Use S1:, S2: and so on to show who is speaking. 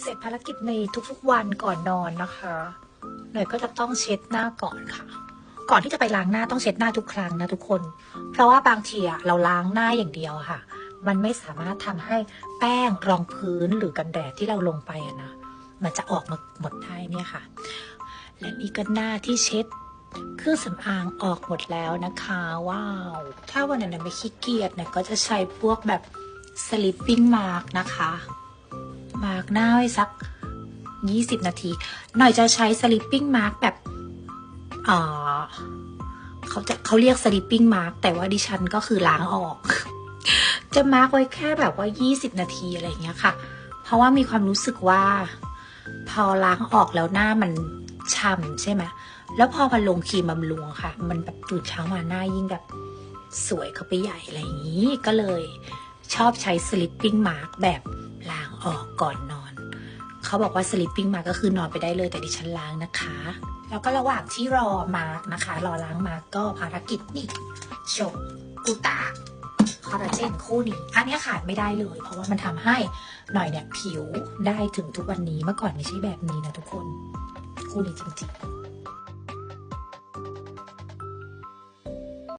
S1: เสร็จภารกิจในทุกๆวันก่อนนอนนะคะหน่อยก็จะต้องเช็ดหน้าก่อนค่ะ ก่อนที่จะไปล้างหน้าต้องเช็ดหน้าทุกครั้งนะทุกคน เพราะว่าบางทีอะเราล้างหน้าอย่างเดียวค่ะ มันไม่สามารถทำให้แป้งรองพื้นหรือกันแดดที่เราลงไปอะนะมันจะออกมาหมดได้เนี่ยค่ะ และนี่ก็หน้าที่เช็ดเครื่องสำอางออกหมดแล้วนะคะ ว้าว ถ้าวันไหนไม่ขี้เกียจเนี่ยก็จะใช้พวกแบบ sleeping mask นะคะ มาร์กหน้าไว้สัก 20 นาที หน่อยจะใช้ sleeping mask แบบเออเขาจะเขาเรียก sleeping mask แต่ว่าดิฉันก็คือล้างออก จะมาร์กไว้แค่แบบว่า 20 นาทีอะไรอย่างเงี้ยค่ะ เพราะว่ามีความรู้สึกว่า พอล้างออกแล้วหน้ามันฉ่ำใช่ไหมแล้วพอมันลงครีมบำรุงค่ะ มันแบบตื่นเช้ามาหน้ายิ่งแบบสวยเข้าไปใหญ่อะไรอย่างนี้ ก็เลยชอบใช้ sleeping mask แบบ ล้างออกก่อนนอน เขาบอกว่า sleeping mask ก็คือนอนไปได้เลยแต่ดิฉันล้างนะคะ แล้วก็ระหว่างที่รอมาร์กนะคะ รอล้างมาร์กก็ภารกิจนี่ชมกูตาคอลลาเจนคู่นี้ อันนี้ขาดไม่ได้เลย เพราะว่ามันทำให้หน่อยเนี่ยผิวได้ถึงทุกวันนี้เมื่อก่อนไม่ใช่แบบนี้นะทุกคน คู่นี้จริงๆ